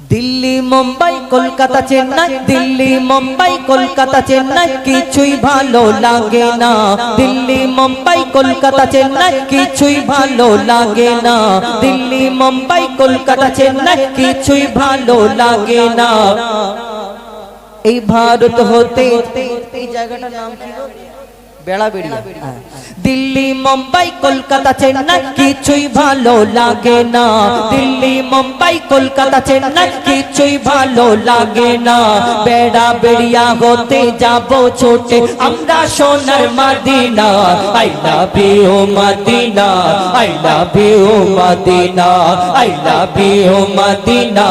দিল্লি মুম্বাই কলকাতা চেন্নাই। দিল্লি মুম্বাই কলকাতা চেন্নাই। কিছুই ভালো লাগে না। দিল্লি মুম্বাই কলকাতা চেন্নাই। কিছুই ভালো লাগে না। দিল্লি মুম্বাই কলকাতা চেন্নাই। কিছুই ভালো লাগে না। এই ভারত হতে এই জায়গাটার নাম কি গো? বেড়াবেড়িয়া। হ্যাঁ। দিল্লি মুম্বাই কলকাতা চেন্নাই কিছুই ভালো লাগে না। দিল্লি, মুম্বাই, কলকাতা, চেন্নাই কিছুই ভালো লাগে না। বেড়া বেড়িয়া হতে যাব ছোটে, আমরা সোনার Medina. I love you Medina, I love you Medina, I love you Medina,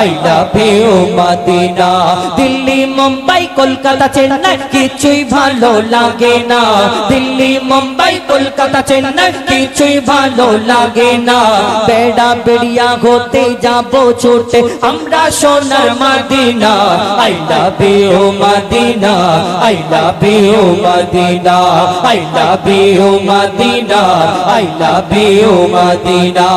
I love you Medina. Delhi, Mumbai, Kolkata, Chennai কিছুই ভালো লাগে না। দিল্লি, মুম্বাই, কলকাতা, চেন্নাই কিছুই ভালো লাগে না বেড়া বেড়িয়া হতে যাব ছোটে আমরা সোনার Medina I love you Medina I love you Medina I love you Medina I love you Medina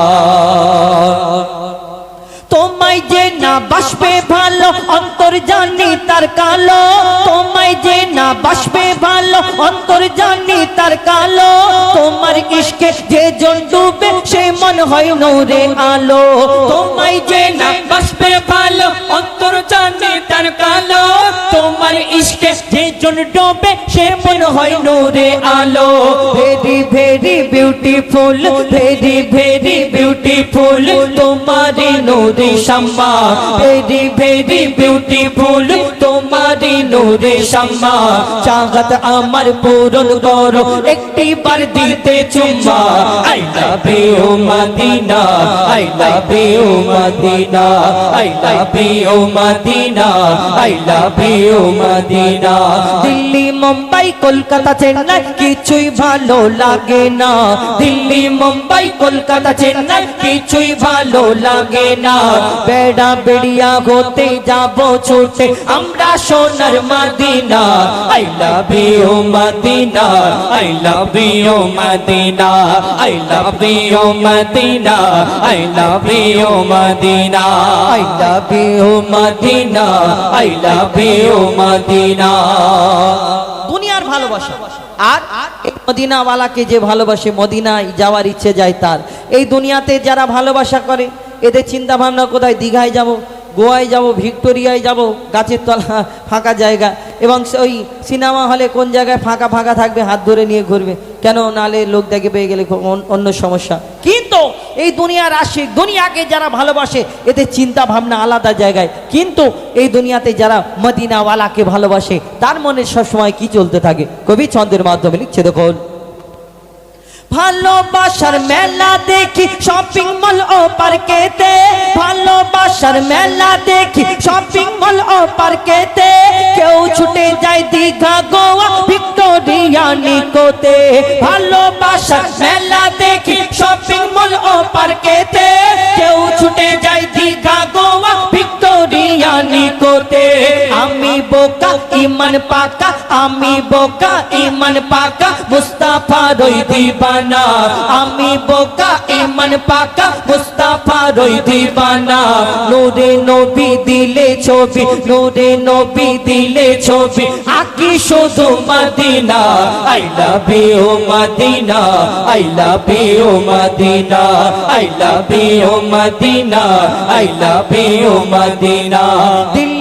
তোমায় যে না বাসবে ভালো, অন্তর জানি তার কালো। তোমায় যে না বাসবে ভালো, অন্তর জানি তার কালো। তোমার ইশকে যে জন ডুবে, সে মন হয় নৌরে আলো। তোমায় যে না বাসবে ভালো, অন্তর জানি তার কালো। তোমার ইশকে যে জন ডোবে সে মন হয় নোরে আলো। Very very beautiful very very beautiful তোমারি নোরে শাম্মা। ভেরি ভেরি বিউটিফুল তোমারি নূরে শাম্মা চাহত আমার পূরণ করো, একটি বার দিতে চুম্মা। I love you Medina, I love you Medina, I love you Medina, I love you Medina. Delhi, Mumbai, Kolkata, Chennai, কিছুই ভালো লাগে না। দিল্লি, মুম্বাই, কলকাতা, চেন্নাই, কিছুই ভালো লাগে না। বেড়া বেড়িয়া হতে যাব ছোটে, আমরা সোনার Medina, I love you Medina, I love you Medina, I love you Medina, I love you Medina, I love you Medina, I love you Medina. দুনিয়ার ভালোবাসা। আর এই মদিনাওয়ালাকে যে ভালোবাসে, মদিনায় যাওয়ার ইচ্ছে যায় তার। এই দুনিয়াতে যারা ভালোবাসা করে, এদের চিন্তা ভাবনা কোথায়? দীঘায় যাব। গোয়ায় যাব, ভিক্টোরিয়ায় যাব, গাছের তলা ফাঁকা জায়গা, এবং ওই সিনেমা হলে কোন জায়গায় ফাঁকা ফাঁকা থাকবে, হাত ধরে নিয়ে ঘুরবে। কেন নালে লোক দেখে পেয়ে গেলে অন্য সমস্যা। কিন্তু এই দুনিয়ার আশিক দুনিয়াকে যারা ভালোবাসে, এদের চিন্তা ভাবনা আলাদা জায়গায়। কিন্তু এই দুনিয়াতে যারা মদিনাওয়ালাকে ভালোবাসে, তার মনে সবসময় কি চলতে থাকে? কবি ছন্দের মাধ্যমে লিখছে, দেখুন। ভালোবাসার মেলা দেখি শপিং মল ও পার্কেতে ভালোবাসার মেলা দেখি শপিং মল ও পার্কেতে কেউ ছুটে যায় দীঘা, গোয়া, ভিক্টোরিয়া, নিকোতে। ভালোবাসার মেলা দেখি শপিং মল ও পার্কেতে কেউ ছুটে যায় দীঘা, গোয়া, ভিক্টোরিয়া, নিকোতে। আমি বোকা, ইমান পাকা, আমি বোকা, ইমান পাকা, মুস্তাফা রই দিবানা। আমি বোকা, ইমান পাকা, মুস্তাফা রই দিবানা। নূরে নবী দিলে ছবি, নূরে নবী দিলে ছবি। আকি শুধু Medina. I love you Medina, I love you Medina, I love you Medina, I love you Medina. Delhi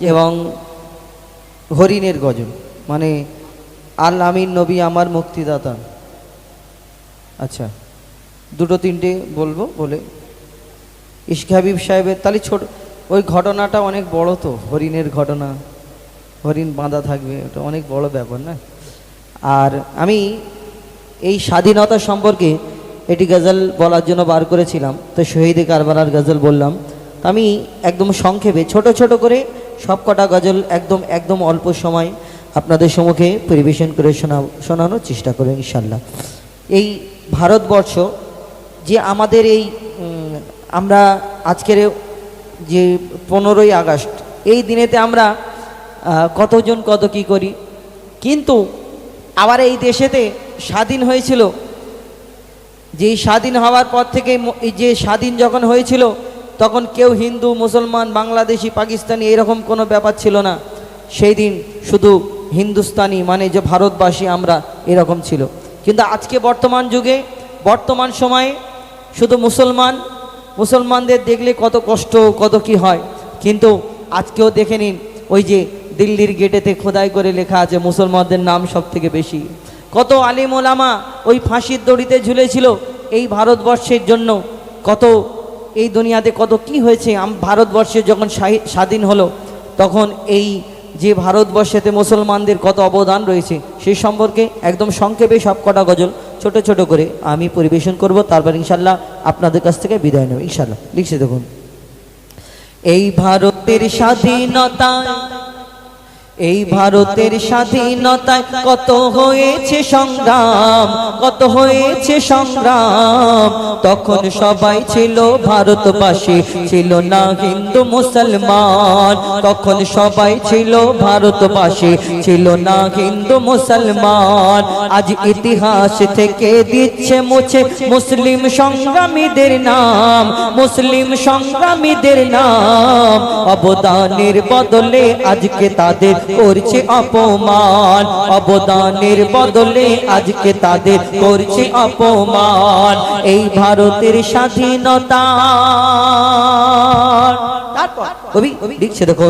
এবং হরিণের গজল মানে আল আমিন নবী আমার মুক্তিদাতা। আচ্ছা দুটো তিনটে বলব, বলে। ইশক হাবিব সাহেবের তাহলে ছোট, ওই ঘটনাটা অনেক বড় তো, হরিণের ঘটনা, হরিণ বাঁধা থাকবে, ওটা অনেক বড় ব্যাপার না? আর আমি এই স্বাধীনতা সম্পর্কে এটি গজল বলার জন্য বার করেছিলাম, তো শহীদে কারবালার গজল বললাম। আমি একদম সংক্ষেপে, ছোট ছোট করে সব কটা গজল একদম একদম অল্প সময় আপনাদের সম্মুখে পরিবেশন করে শোনা, শোনানোর চেষ্টা করব ইনশাল্লাহ এই ভারতবর্ষ যে আমাদের এই আমরা আজকের যে পনেরোই আগস্ট, এই দিনেতে আমরা কতজন কত কি করি, কিন্তু আবার এই দেশেতে স্বাধীন হয়েছিল যে স্বাধীন হওয়ার পর থেকে যে স্বাধীন যখন হয়েছিল তখন কেউ হিন্দু, মুসলমান, বাংলাদেশি, পাকিস্তানি এরকম কোনো ব্যাপার ছিল না। সেই দিন শুধু হিন্দুস্তানি মানে যে ভারতবাসী আমরা এরকম ছিল। কিন্তু আজকে বর্তমান যুগে, বর্তমান সময়ে শুধু মুসলমান, মুসলমানদের দেখলে কত কষ্ট, কত কি হয়। কিন্তু আজকেও দেখে নিন, ওই যে দিল্লির গেটেতে খোদাই করে লেখা আছে, মুসলমানদের নাম সব থেকে বেশি। কত আলিম ওলামা ওই ফাঁসির দড়িতে ঝুলেছিল, এই ভারতবর্ষের জন্য কত এই দুনিয়াতে কত কি হয়েছে? ভারতবর্ষে যখন স্বাধীন হলো, তখন এই যে ভারতবর্ষেতে মুসলমানদের কত অবদান রয়েছে সেই সম্পর্কে একদম সংক্ষেপে সব কটা গজল ছোট ছোট করে আমি পরিবেশন করব। তারপর ইনশাল্লাহ আপনাদের কাছ থেকে বিদায় নেব ইনশাল্লাহ লিখছে দেখুন। এই ভারতের স্বাধীনতা এই ভারতের স্বাধীনতায় কত হয়েছে সংগ্রাম, কত হয়েছে সংগ্রাম? তখন সবাই ছিল ভারতবাসী, ছিল না হিন্দু মুসলমান। তখন সবাই ছিল ভারতবাসী, ছিল না হিন্দু মুসলমান। আজ ইতিহাস থেকে দিচ্ছে মুছে মুসলিম সংগ্রামীদের নাম, মুসলিম সংগ্রামীদের নাম। অবদানের বদলে আজকে তাদের করছে অপমান, অবদানের বদলে আজকে তাদের করছে অপমান। এই ভারতের স্বাধীনতা। তারপর কবি লিখছে দেখো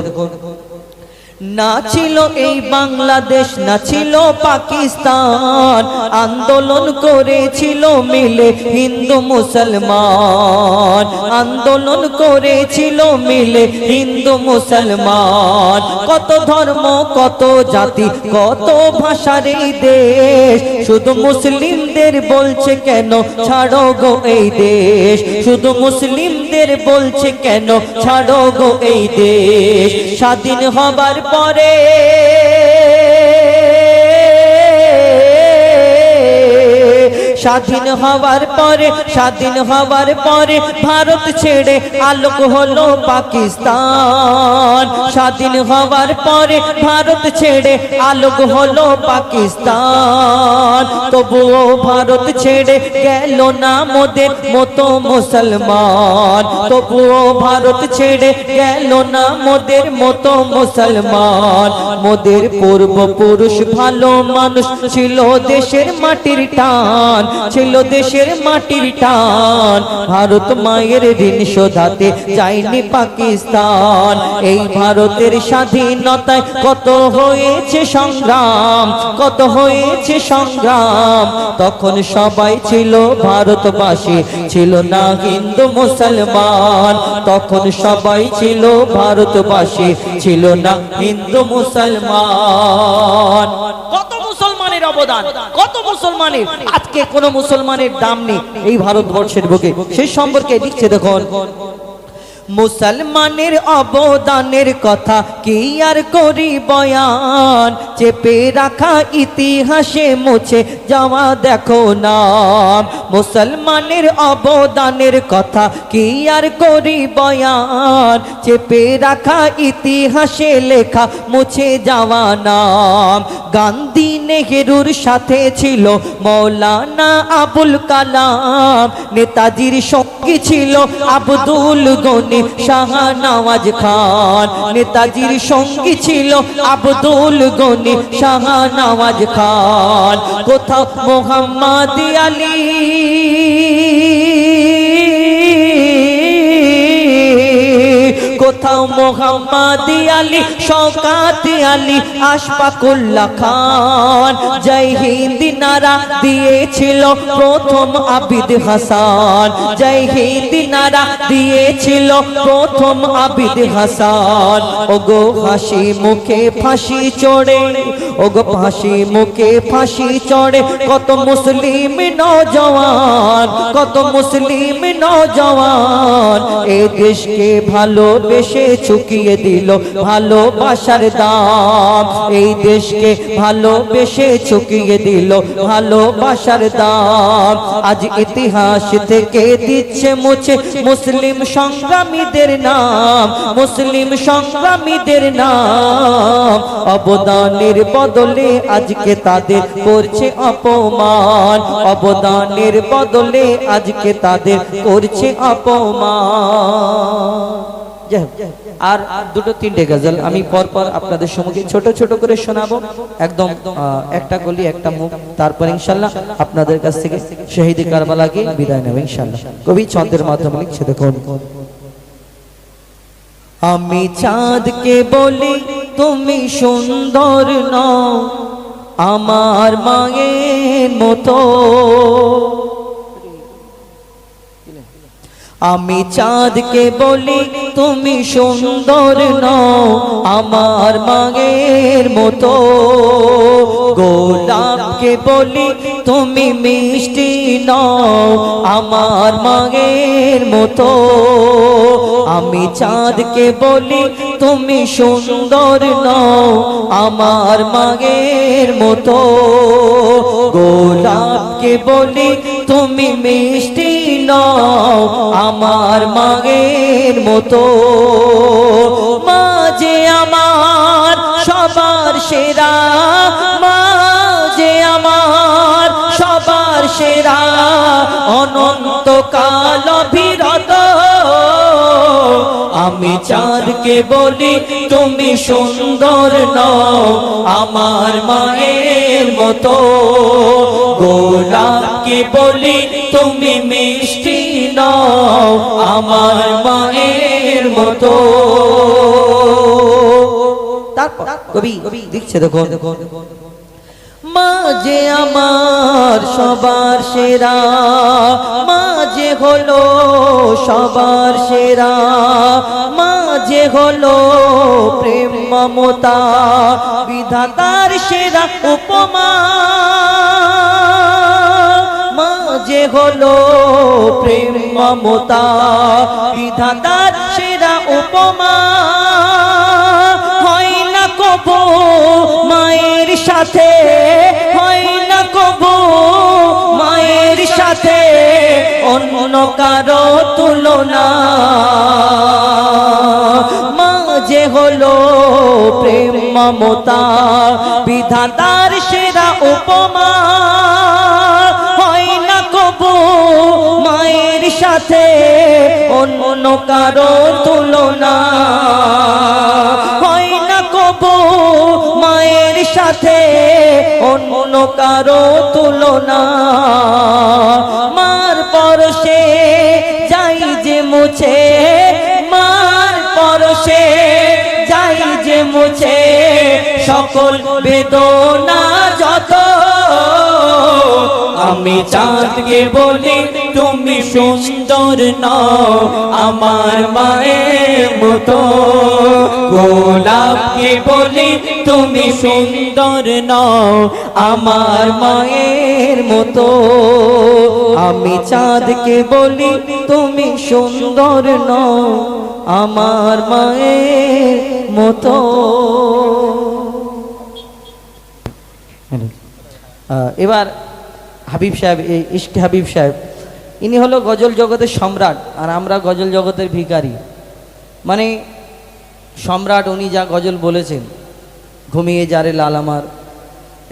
না ছিল এই বাংলাদেশ, না ছিল পাকিস্তান। আন্দোলন করেছিল মিলে হিন্দু মুসলমান। আন্দোলন করেছিল মিলে হিন্দু মুসলমান। কত ধর্ম, কত জাতি, কত ভাষার এই দেশ। শুধু মুসলিমদের বলছে কেন ছাড়ো গো এই দেশ? শুধু মুসলিমদের বলছে কেন ছাড়ো গো এই দেশ? স্বাধীন হবার পরে স্বাধীন হওয়ার পরে, স্বাধীন হওয়ার পরে ভারত ছেড়ে আলোক হলো পাকিস্তান। স্বাধীন হওয়ার পরে ভারত ছেড়ে আলোক হলো পাকিস্তান। তবুও ভারত ছেড়ে গেল না মোদের মতো মুসলমান। তবুও ভারত ছেড়ে গেল না মোদের মতো মুসলমান। মোদের পূর্বপুরুষ ভালো মানুষ ছিল দেশের মাটির টান। ছিল দেশের মাটির টান। ভারত মায়ের ঋণ শোধাতে যায়নি পাকিস্তান। এই ভারতের স্বাধীনতায় কত হয়েছে সংগ্রাম, কত হয়েছে সংগ্রাম। তখন সবাই ছিল ভারতবাসী, ছিল না হিন্দু মুসলমান। তখন সবাই ছিল ভারতবাসী, ছিল না হিন্দু মুসলমান। কত মুসলমানের অবদান। কত মুসলমানের? আজকে কোন মুসলমানের দাম নেই এই ভারতবর্ষের বুকে। সেই সম্পর্কে লিখছে দেখুন। মুসলমানের অবদানের কথা কি আর করি বয়ান? চেপে রাখা ইতিহাসে মুছে যাওয়া দেখো নাম। মুসলমানের অবদানের কথা কি আর করি বয়ান? চেপে রাখা ইতিহাসে লেখা মুছে যাওয়া নাম। গান্ধী নেহেরুর সাথে ছিল মৌলানা আবুল কালাম। নেতাজির সঙ্গী ছিল আব্দুল গনি। শাহনওয়াজ খান নেতাজির সঙ্গী ছিল আব্দুল গনি শাহনওয়াজ খান কোথাও মোহাম্মদ আলী। কোথাও মোহাম্মদ আলী, শওকাত আলী, আশফাকুল্লাহ খান। জয় হিন্দ নারা দিয়েছিল প্রথম আবিদ হাসান। জয় হিন্দ নারা দিয়েছিল প্রথম আবিদ হাসান। ওগো হাসি মুখে ফাঁসি চড়ে, ওগো ফাঁসি মুখে ফাঁসি চড়ে, কত মুসলিম নজওয়ান কত মুসলিম নজওয়ান এ দেশকে ভালোবেসে চুকিয়ে দিল ভালোবাসার দাম। এই দেশকে ভালোবেসে চুকিয়ে দিল ভালোবাসার দাম। আজ ইতিহাস থেকে দিচ্ছে মুছে মুসলিম সংগ্রামীদের নাম। মুসলিম সংগ্রামীদের নাম। অবদানের বদলে আজকে তাদের করছে অপমান। অবদানের বদলে আজকে তাদের করছে অপমান। আর দুটো তিনটে গজল আমি পরপর আপনাদের সম্মুখে ছোট ছোট করে শোনাবো। একদম একটা গলি, একটা মুখ। তারপর ইনশাল্লাহ আপনাদের কাছ থেকে শহীদ কারবালাকে বিদায় নেব ইনশাল্লাহ। কবি ছন্দের মাধ্যমে লিখছে, দেখুন। আমি চাঁদকে বলি, তুমি সুন্দর নও, আমার মায়ের মতো। আমি চাঁদকে বলি, তুমি সুন্দর নও, আমার মায়ের মতো। গোলাপকে বলি, তুমি মিষ্টি নও, আমার মায়ের মতো। আমি চাঁদকে বলি, তুমি সুন্দর নও, আমার মায়ের মতো। গোলাপকে বলি, তুমি মিষ্টি আমার মায়ের মতো। মা যে আমার সবার সেরা মা যে আমার সবার সেরা, অনন্তকাল বিরত আমি চাঁদকে বলি, তুমি সুন্দর নও আমার মায়ের মতো। গোলাপকে বলি, তুমি নও আমার মায়ের মতো। তারপর কবি লিখছে দেখো মা যে আমার সবার সেরা, মা যে হলো সবার সেরা, মা যে হলো প্রেম মমতা, বিধাতার সেরা উপমা। যে হলো প্রেম মমতা বিধাতার সেরা উপমা। হয় না কবু মায়ের সাথে, হয় না কবু মায়ের সাথে অন্য কারও তুলনা। যে হলো প্রেম মমতা, বিধাতার সেরা উপমা। সাথে অন্য কারও তুলনা হয় না কবু মায়ের সাথে অন্য কারও তুলনা। মার পরশে যাই যে মুছে, মার পরশে যাই যে মুছে, সকল বেদনা আমি চাঁদকে বলি, তুমি সুন্দর নও, আমার মায়ের মতো। গোলাপকে বলি, তুমি সুন্দর নও, আমার মায়ের মতো। আমি চাঁদকে বলি, তুমি সুন্দর নও, আমার মায়ের মতো। এবার হাবিব সাহেব, এই ইশক হাবিব সাহেব, ইনি হলো গজল জগতের সম্রাট আর আমরা গজল জগতের ভিখারি। মানে সম্রাট উনি যা গজল বলেছেন, ঘুমিয়ে যারে লাল আমার,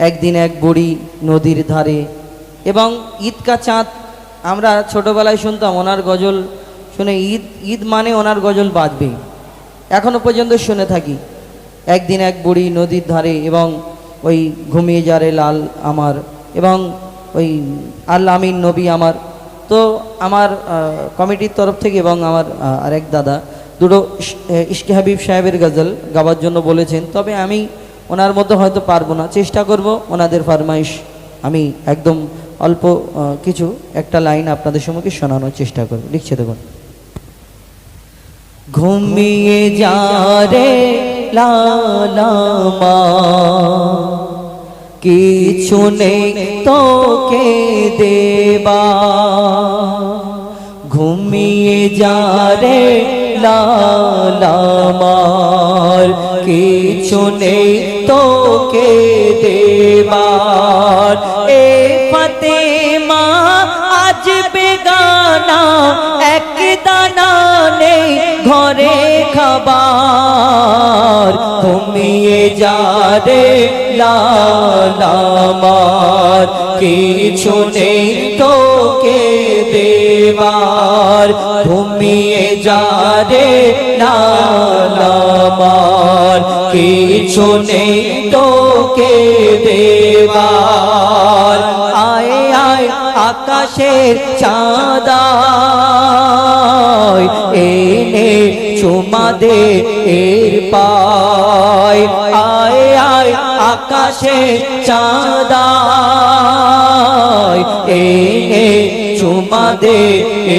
একদিন এক বুড়ি নদীর ধারে এবং ঈদ কা চাঁদ, আমরা ছোটোবেলায় শুনতাম ওনার গজল, শুনে ঈদ ঈদ মানে ওনার গজল বাঁধবে এখনও পর্যন্ত শুনে থাকি, একদিন এক বুড়ি নদীর ধারে এবং ওই ঘুমিয়ে যারে লাল আমার এবং ওই আল্লা আমিন নবী আমার। তো আমার কমিটির তরফ থেকে এবং আমার আরেক দাদা, দুটো ইশ- ইশকে হাবিব সাহেবের গজল গাওয়ার জন্য বলেছেন, তবে আমি ওনার মতো হয়তো পারব না। চেষ্টা করব ওনাদের ফরমাইশ। আমি একদম অল্প কিছু একটা লাইন আপনাদের সম্মুখে শোনানোর চেষ্টা করব। লিখছে দেখুন। ঘুমিয়ে যা রে লালামা কিছু নেই তোকে দেবা। ঘুমিয়ে যা রে লালামার কিছু নেই তোকে দেবার। এ ফতেমা, আজ বেগানা এক দানা নেই ঘরে খাবার ঘুমিয়ে যা রে লালামার। কিছু নেই তোকে দেবার ঘুমিয়ে যা রে লালামার। কিছু নেই তোকে দেবার। আকাশের চাঁদায় এনে চুমা দে এর পায়। আয় আয় আকাশে চাঁদায় এনে চুমা দে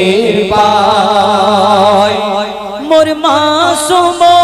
এর পায়। মোর মাসুমলি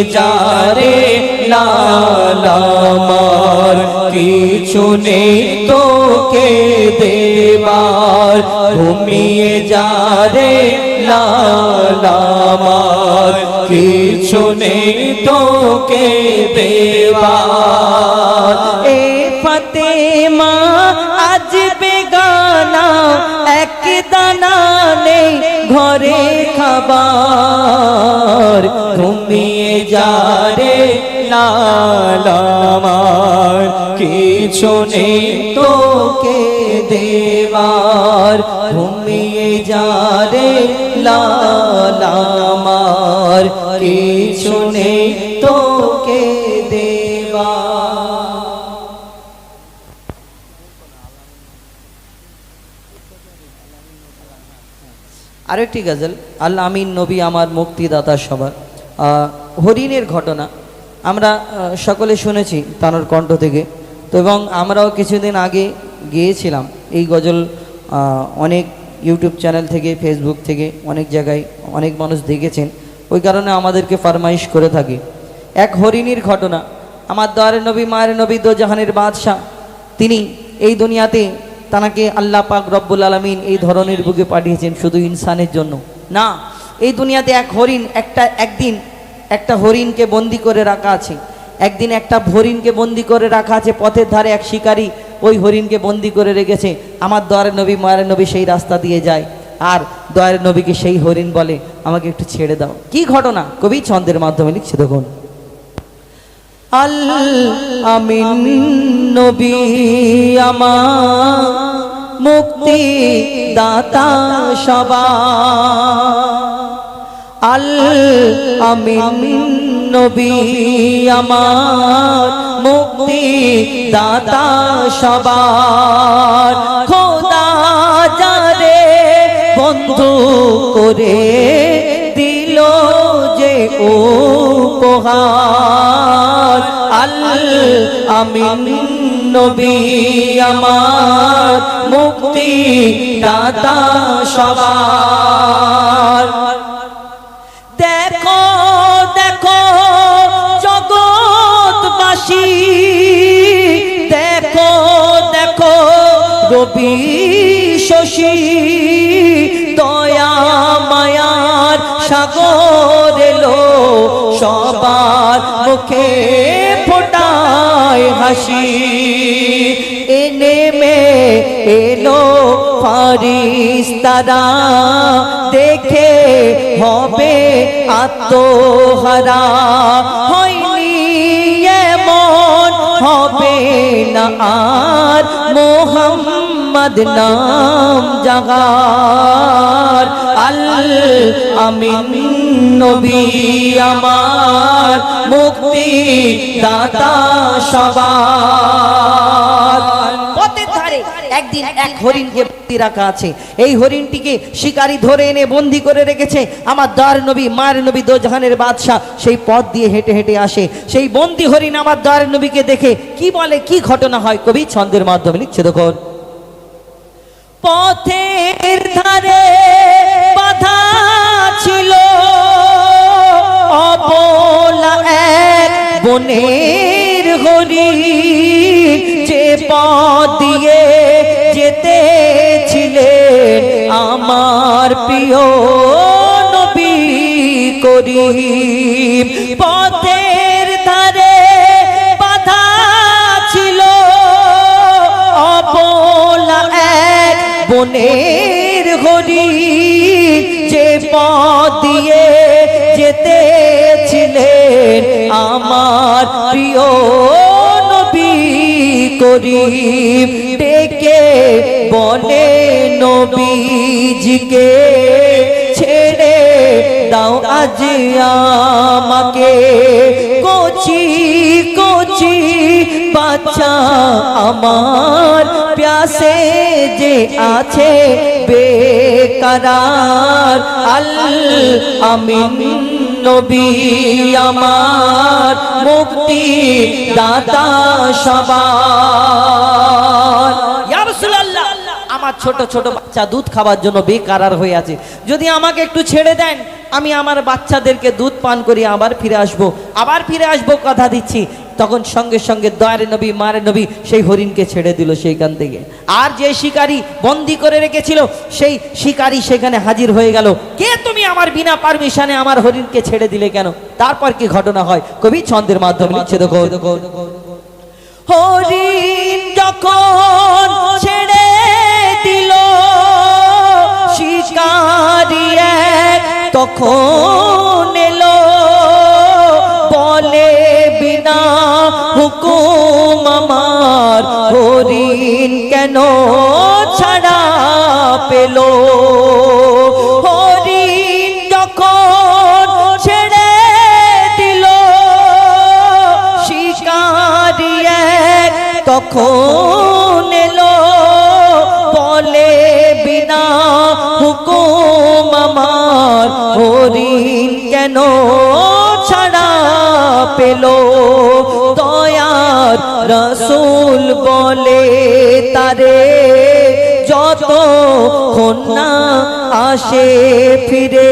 ঘুমিয়ে যা রে লাল আমার কিছু নেই তোকে দেবার। ঘুমিয়ে যা রে লাল আমার কিছু নেই তোকে দেবার। এ ফতেমা, আজ বেগানা, এক দানা নেই ঘরে খাবার। ঘুমিয়ে যা রে লালামার কিছু নেই তোকে দেবার। ঘুমিয়ে যা রে লালামার কিছু নেই তোকে দেবার। আরেকটি গজল আল্লাহ আমিন নবী আমার মুক্তিদাতা সবার। হরিণের ঘটনা। আমরা সকলে শুনেছি তানোর কণ্ঠ থেকে। তো এবং আমরাও কিছুদিন আগে গিয়েছিলাম এই গজল অনেক ইউটিউব চ্যানেল থেকে, ফেসবুক থেকে, অনেক জায়গায় অনেক মানুষ দেখেছেন। ওই কারণে আমাদেরকে ফরমাইশ করে থাকে। এক হরিণীর ঘটনা। আমার দয়ারের নবী, মায়ের নবী দো জাহানের বাদশাহ, তিনি এই দুনিয়াতে তানাকে আল্লাহ পাক রব্বুল আলমিন এই ধরনের বুকে পাঠিয়েছেন শুধু ইনসানের জন্য। না এই দুনিয়াতে এক হরিণ, একটা, একদিন একটা হরিণকে বন্দি করে রাখা আছে। একদিন একটা হরিণকে বন্দি করে রাখা আছে, পথের ধারে এক শিকারী ওই হরিণকে বন্দি করে রেখেছে। আমার দয়ারের নবী, মায়ের নবী সেই রাস্তা দিয়ে যায়। আর দয়ার নবীকে সেই হরিণ বলে, আমাকে একটু ছেড়ে দাও। কি ঘটনা? কবি ছন্দের মাধ্যমে লিখছে, দেখুন। আল আমিন নবী আমার মুক্তি দাতা সবা। আল আমিন নবী আমার মুক্তি দাতা সবার খোদা যারে বন্ধু করে দিল যে উপহার। আল আমিন নবী আমার মুক্তি দাতা সবার। দেখো দেখো জগৎবাসী, দেখো দেখো রবি শশী, দয়া মায়ার সাগর এলো, সবার মুখে ফোটায় হাসি। এনে মে এলো ফারিস্তারা দেখে হবে আত্মহারা। হয়নি এমন হবে না আর মোহাম্মদ নাম জাগার। আল আমিন নবী আমার মুক্তি দাতা সবার। একদিন এক হরিণকে বন্দি রাখা আছে। এই হরিণটিকে শিকারী ধরে এনে বন্দি করে রেখেছে আমার দর নবী, মার নবী দোজাহানের বাদশাহ। সেই পথ দিয়ে হেঁটে হেঁটে আসে। সেই বন্দি হরিণ আমার দর নবীকে দেখে কি বলে, কি ঘটনা হয়? কবি ছন্দের মাধ্যমে লিখছে দেখুন। পথের ধারে বাধা ছিল। অবলা এক বনের হরি যে পথ দিয়ে যেতে ছিলেন আমার প্রিয় নবী করিম পথের বনের হরি যে পথ যেতে ছিলেন আমার প্রিয় নবী করিম, ডেকে বলে নবীজিকে ছেড়ে দাও আজ আমাকে। কচি কচি বাচ্চা আমার প্যাসে যে আছে বেকারার। আল আমি নবী আমার মুক্তি দাতা সবার। আমার ছোট ছোট বাচ্চা দুধ খাওয়ার জন্য বেকারার হয়ে আছে। যদি আমাকে একটু ছেড়ে দেন, আমি আমার বাচ্চাদেরকে দুধ পান করি আবার ফিরে আসব। আবার ফিরে আসব কথা দিচ্ছি। তখন সঙ্গে সঙ্গে দয়ারে নবী, মারে নবী সেই হরিণকে ছেড়ে দিল সেইখান থেকে। আর যে শিকারী বন্দি করে রেখেছিল, সেই শিকারী সেখানে হাজির হয়ে গেল। কে তুমি আমার বিনা পারমিশনে আমার হরিণকে ছেড়ে দিলে কেন? তারপর কি ঘটনা হয়? কবি ছন্দের মাধ্যমে দেখো। হরিণ যখন ছেড়ে দিল। শিকারি এক তখন এলো। বলে, বিনা হুকুম আমার হরিণ কেন ছাড়া পেল? এক তখন হরিণ কেন ছাড়া পেল। দয়ার রসুল বলে তারে যত না আসে ফিরে